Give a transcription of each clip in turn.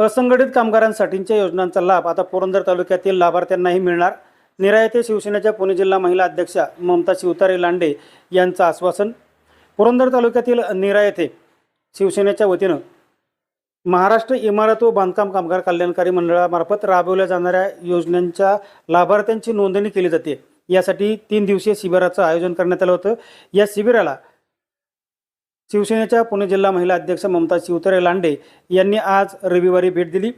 असंघटित कामगारांसाठीच्या योजनांचा लाभ आता पुरंदर तालुक्यातील लाभार्थ्यांनाही मिळणार. निरायते शिवसेनेच्या पुणे जिल्हा महिला अध्यक्षा ममता शिवतारे लांडे यांचं आश्वासन. पुरंदर तालुक्यातील निरा येथे शिवसेनेच्या वतीनं महाराष्ट्र इमारत व बांधकाम कामगार कल्याणकारी मंडळामार्फत राबवल्या जाणाऱ्या योजनांच्या लाभार्थ्यांची नोंदणी केली जाते. यासाठी तीन दिवसीय शिबिराचं आयोजन करण्यात आलं होतं. या शिबिराला शिवसेनेच्या पुणे जिल्हा महिला अध्यक्ष ममता शिवतरे लांडे यांनी आज रविवारी भेट दिली.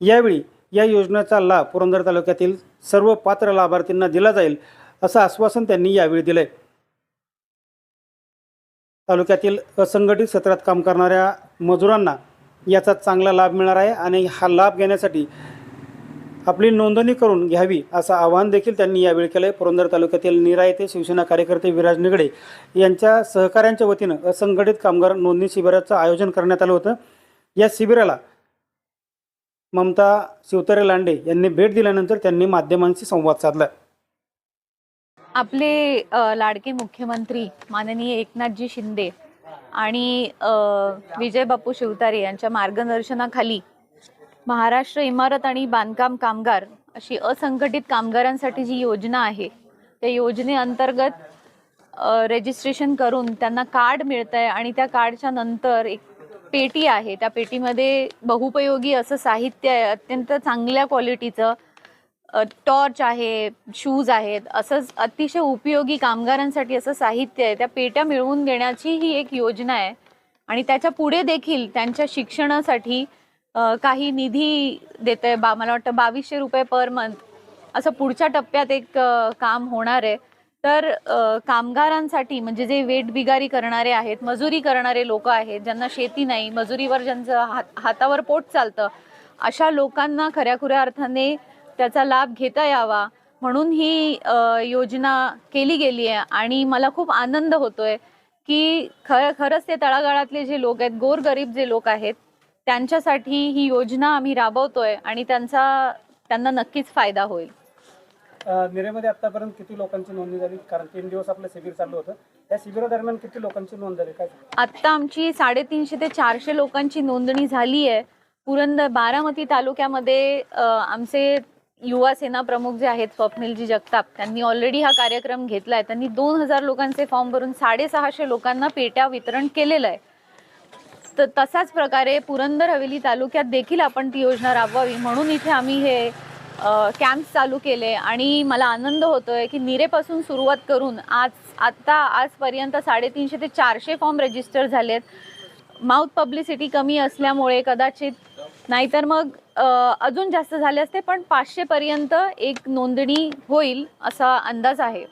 यावेळी या योजनेचा लाभ पुरंदर तालुक्यातील सर्व पात्र लाभार्थींना दिला जाईल असं आश्वासन त्यांनी यावेळी दिलंय. तालुक्यातील असंघटित क्षेत्रात काम करणाऱ्या मजुरांना याचा चांगला लाभ मिळणार आहे आणि हा लाभ घेण्यासाठी आपली नोंदणी करून घ्यावी असं आवाहन देखील त्यांनी यावेळी केलं आहे पुरंदर तालुक्यातील निरा येथे शिवसेना कार्यकर्ते विराज निगडे यांच्या सहकाऱ्यांच्या वतीनं असंघटित कामगार नोंदणी शिबिराचं आयोजन करण्यात आलं होतं. या शिबिराला ममता शिवतरे लांडे यांनी भेट दिल्यानंतर त्यांनी माध्यमांशी संवाद साधला. आपले लाडके मुख्यमंत्री माननीय एकनाथजी शिंदे आणि विजय बापू शिवतारे यांच्या मार्गदर्शनाखाली महाराष्ट्र इमारत आणि बांधकाम कामगार अशी असंघटित कामगारांसाठी जी योजना आहे त्या योजनेअंतर्गत रजिस्ट्रेशन करून त्यांना कार्ड मिळतं आहे आणि त्या कार्डच्या नंतर एक पेटी आहे. त्या पेटीमध्ये बहुपयोगी असं साहित्य आहे अत्यंत चांगल्या क्वालिटीचं टॉर्च आहे शूज आहेत असंच अतिशय उपयोगी कामगारांसाठी असं साहित्य आहे. त्या पेट्या मिळवून देण्याची ही एक योजना आहे. आणि त्याच्या पुढे देखील त्यांच्या शिक्षणासाठी काही निधी देत आहे बा मला वाटतं बावीसशे रुपये पर मंथ असं पुढच्या टप्प्यात एक काम होणार आहे. तर कामगारांसाठी म्हणजे जे वेट बिगारी करणारे आहेत मजुरी करणारे लोक आहेत ज्यांना शेती नाही मजुरीवर ज्यांचं हात हातावर पोट चालतं अशा लोकांना खऱ्याखुऱ्या अर्थाने त्याचा लाभ घेता यावा. म्हणून ही योजना केली गेली आहे. आणि मला खूप आनंद होतोय की खर खरंच ते तळागाळातले जे लोक आहेत गोरगरीब जे लोक आहेत त्यांच्यासाठी ही योजना आम्ही राबवतोय आणि त्यांचा त्यांना नक्कीच फायदा होईल. निरेमध्ये आतापर्यंत किती लोकांची नोंदणी झाली? कारण तीन दिवस आपलं शिबिर चालू होतं. त्या शिबिरादरम्यान किती लोकांची नोंद झाली? काय आत्ता आमची साडेतीनशे ते चारशे लोकांची नोंदणी झाली आहे पुरंदर बारामती तालुक्यामध्ये आमचे युवा सेना प्रमुख जे आहेत स्वप्नीलजी जगताप त्यांनी ऑलरेडी हा कार्यक्रम घेतला आहे त्यांनी दोन हजार लोकांचे फॉर्म भरून साडेसहाशे लोकांना पेट्या वितरण केलेलं आहे. तर तसाच प्रकारे पुरंदर हवेली तालुक्यात देखील आपण ती योजना राबवावी. म्हणून इथे आम्ही हे कॅम्प्स चालू केले आणि मला आनंद होतोय की निरेपासून सुरुवात करून आज आत्ता आजपर्यंत साडेतीनशे ते चारशे फॉर्म रजिस्टर झालेत. माउथ पब्लिसिटी कमी असल्यामुळे कदाचित नाहीतर मग अजून जास्त झाले असते पण पाचशेपर्यंत एक नोंदणी होईल असा अंदाज आहे.